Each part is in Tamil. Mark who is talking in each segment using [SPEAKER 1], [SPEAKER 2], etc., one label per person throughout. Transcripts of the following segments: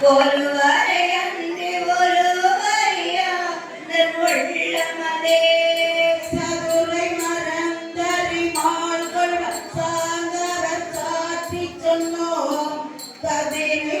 [SPEAKER 1] ஒருவரை அன்றி ஒருவரையா உள்ளமதே
[SPEAKER 2] சதுரை மறந்தறி மாள்கள் சாகர சாற்றி சொன்னோம். கதிரை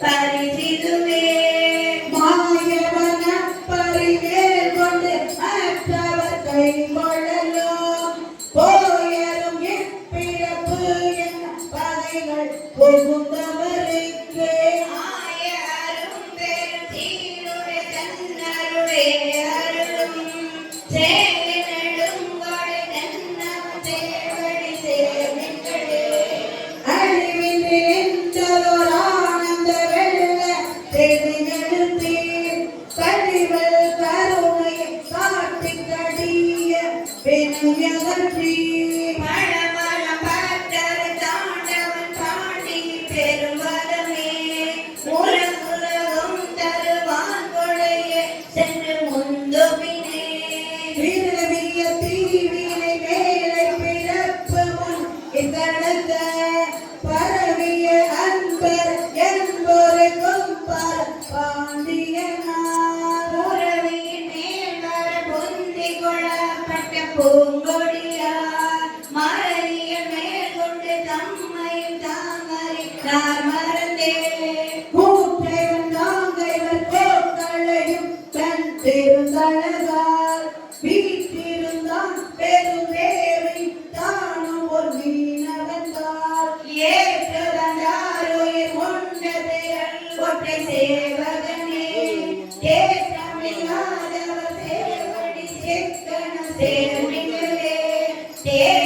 [SPEAKER 1] பரிசிதுவே
[SPEAKER 2] மாயவன பரிவே கொண்டு மற்றவர் கை கொள்ளலோ போயரும் என் பிறப்பு
[SPEAKER 1] என் பதைகள் புகுந்தவர் Together, please. பூங்கொடியார் மறைய மேற்கொண்டு தம்மை தாமரித்தார் மறந்தே
[SPEAKER 2] கூட்டைவன் தாங்கைவர் போக்களையும் தன் பெருந்தழகார் வீட்டிருந்தான் பெருந்தேவை தானும் ஒரு
[SPEAKER 1] வீணவந்தார் ஏற்றதந்தாரோ ஒன்றதை ஒற்றை சேவகனே